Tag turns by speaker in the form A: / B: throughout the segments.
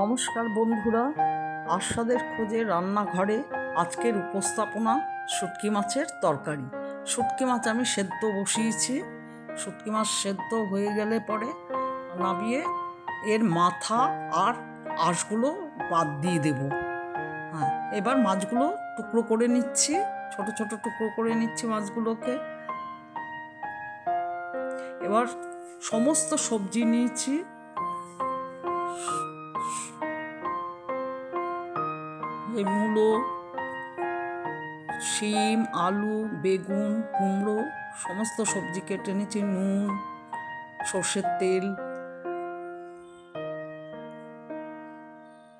A: নমস্কার বন্ধুরা। আস্বাদের খোঁজে রান্নাঘরে আজকের উপস্থাপনা শুটকি মাছের তরকারি। শুটকি মাছ আমি সেদ্ধ বসিয়েছি। শুটকি মাছ সেদ্ধ হয়ে গেলে পরে নামিয়ে এর মাথা আর আঁশগুলো বাদ দিয়ে দেব। হ্যাঁ এবার মাছগুলো টুকরো করে নিচ্ছি। ছোট ছোট টুকরো করে নিচ্ছি মাছগুলোকে। এবার সমস্ত সবজি নিয়েছি। এই মূলো, শিম, আলু, বেগুন, কুমড়ো, সমস্ত সবজি কেটে নিয়েছি নুন, সর্ষের তেল।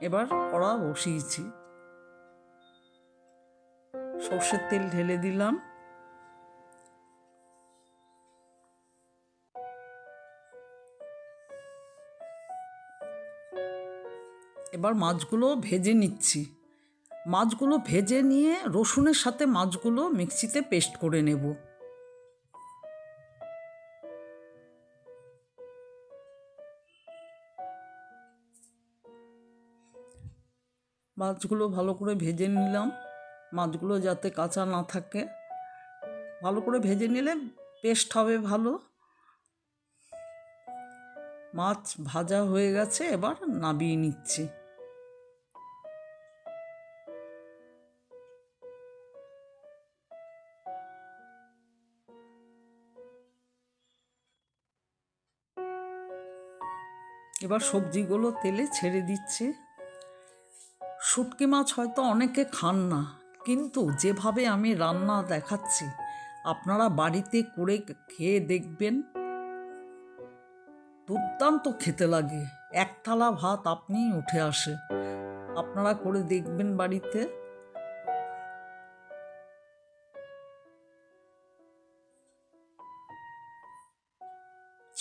A: এবার কড়া বসিয়েছি। সর্ষের তেল ঢেলে দিলাম। এবার মাছগুলো ভেজে নিচ্ছি। মাছগুলো ভেজে নিয়ে রসুনের সাথে মাছগুলো মিক্সিতে পেস্ট করে নেব। মাছগুলো ভালো করে ভেজে নিলাম। মাছগুলো যাতে কাঁচা না থাকে। ভালো করে ভেজে নিলে পেস্ট হবে ভালো। মাছ ভাজা হয়ে গেছে, এবার নাবিয়ে নিচ্ছি। এবার সবজিগুলো তেলে ছেড়ে দিচ্ছে। শুটকি মাছ হয়তো অনেকে খান না, কিন্তু যেভাবে আমি রান্না দেখাচ্ছি, আপনারা বাড়িতে করে খেয়ে দেখবেন। দুর্দান্ত খেতে লাগে এক থালা ভাত আপনি উঠে আসে, আপনারা করে দেখবেন বাড়িতে।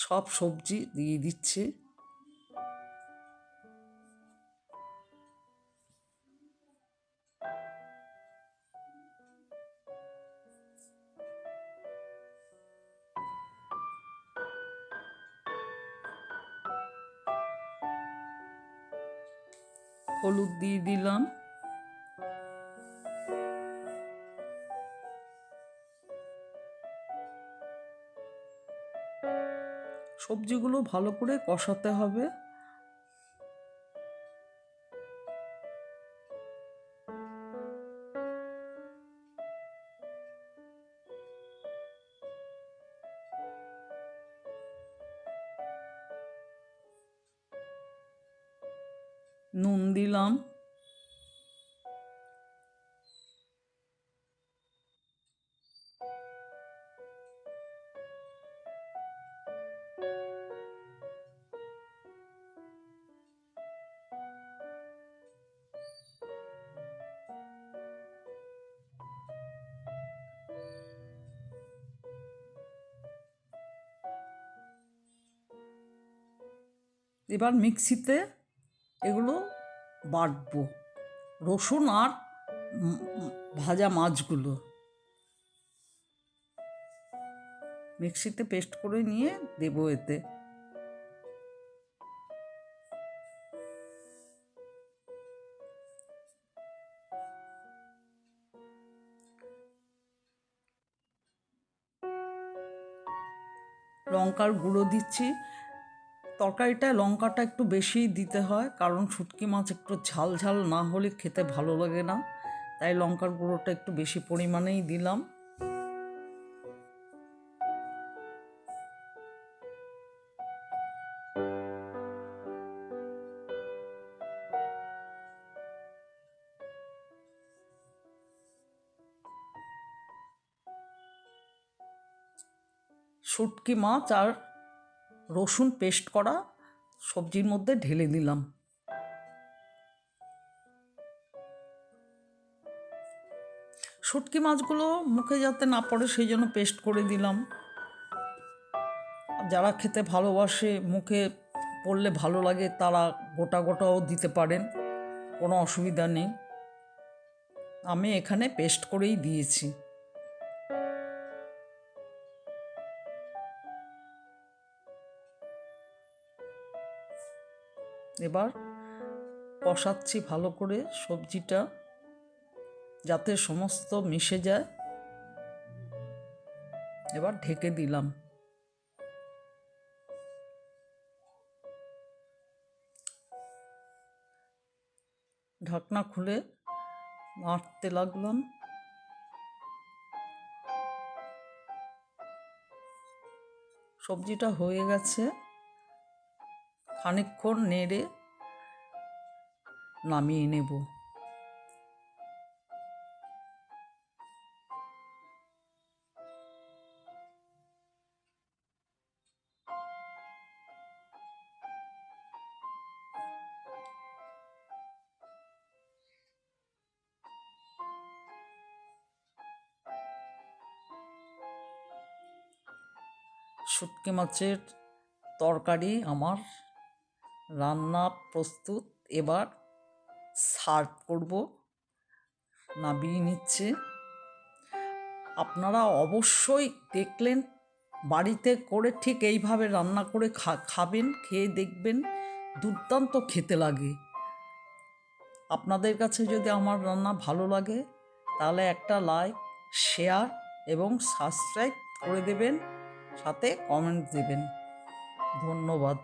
A: সব সবজি দিয়ে দিচ্ছে। হলুদ দিয়ে দিলাম। সবজিগুলো ভালো করে কষাতে হবে। নুন দিলাম। এবার মিক্সিতে এগুলো বাটবো। রসুন আর ভাজা মাছগুলো। মিক্সিতে পেস্ট করে নিয়ে দেবো এতে। লঙ্কার গুঁড়ো দিচ্ছি। তরকারিটায় লঙ্কাটা একটু বেশি দিতে হয়, কারণ শুটকি মাছ একটু ঝাল ঝাল না হলে খেতে ভালো লাগে না। তাই লঙ্কার গুঁড়োটা একটু বেশি পরিমাণেই দিলাম। শুটকি মাছ আর রসুন পেস্ট করা সবজির মধ্যে ঢেলে দিলাম। শুটকি মাছগুলো মুখে যাতে না পড়ে, সেই জন্য পেস্ট করে দিলাম। যারা খেতে ভালোবাসে, মুখে পড়লে ভালো লাগে, তারা গোটা গোটাও দিতে পারেন, কোনো অসুবিধা নেই। আমি এখানে পেস্ট করেই দিয়েছি। এবার কষাচ্ছি ভালো করে সবজিটা যাতে সমস্ত মিশে যায়। এবার ঢেকে দিলাম। ঢাকনা খুলে নাড়তে লাগলাম। সবজিটা হয়ে গেছে। খানিকক্ষণ নেড়ে নামিয়ে নেব। শুটকি মাছের তরকারি আমার রান্না প্রস্তুত, এবার সার্ভ করব। নামিয়ে নিচ্ছে। আপনারা অবশ্যই দেখলেন, বাড়িতে করে ঠিক এইভাবে রান্না করে খা, খাবেন, খেয়ে দেখবেন, দুর্দান্ত খেতে লাগে। আপনাদের কাছে যদি আমার রান্না ভালো লাগে, তাহলে একটা লাইক শেয়ার এবং সাবস্ক্রাইব করে দেবেন, সাথে কমেন্ট দেবেন। ধন্যবাদ।